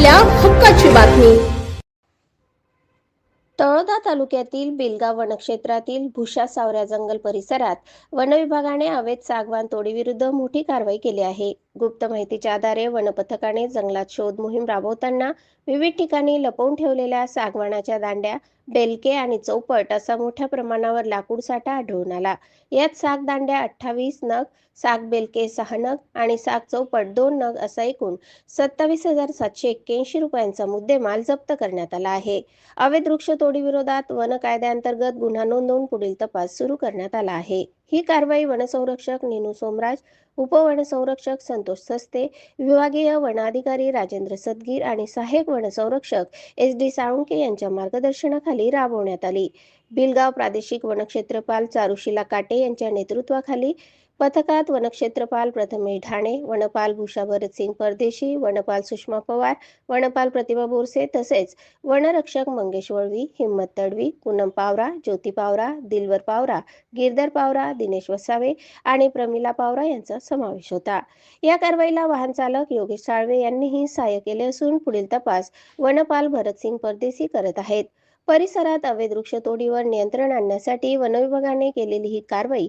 आपल्या हक्काची बातमी. तळोदा तालुक्यातील बिलगाव वनक्षेत्रातील भुषा सावऱ्या जंगल परिसरात वनविभागाने अवैध सागवान तोडीविरुद्ध मोठी कारवाई केली आहे. गुप्त माहितीच्या आधारे वनपथकाने जंगलात शोध मोहीम राबवताना विविध ठिकाणी लपवून ठेवलेल्या सागवानाच्या दांड्या बेलके आणि चौपट असा मोठ्या प्रमाणावर लाकूड साठा आढळून आला. यात साग दांड्या अठ्ठावीस नग साग बेलके सहा नग आणि साग चौपट दोन नग असा एकूण सत्तावीस हजार सातशे एक्क्याऐंशी रुपयांचा मुद्देमाल जप्त करण्यात आला आहे. अवैध वृक्षतोडीविरोधात वन कायद्याअंतर्गत गुन्हा नोंदवून पुढील तपास सुरू करण्यात आला आहे. ही कारवाई वनसंरक्षक नेनू सोमराज उपवनसंरक्षक संतोष सस्ते विभागीय वनाधिकारी राजेंद्र सदगीर आणि सहाय्यक वनसंरक्षक एस डी साळुंके यांच्या मार्गदर्शनाखाली राबवण्यात आली. बिलगाव प्रादेशिक वनक्षेत्रपाल चारुशिला काटे यांच्या नेतृत्वाखाली पथकात वनक्षेत्रपाल प्रथमेश ढाणे वनपाल भूषा भरतसिंग परदेशी वनपाल सुषमा पवार वनपाल प्रतिभा बोरसे तसेच वनरक्षक मंगेश वळवी हिम्मत तडवी पूनम पावरा ज्योती पावरा दिलवर पावरा गिरधर पावरा दिनेश वसावे आणि प्रमिला पावरा यांचा समावेश होता. या कारवाईला वाहन चालक योगेश साळवे यांनीही सहाय्य केले असून पुढील तपास वनपाल भरतसिंग परदेशी करत आहेत. परिसरात अवैध वृक्षतोडीवर नियंत्रण आणण्यासाठी वनविभागाने केलेली ही कारवाई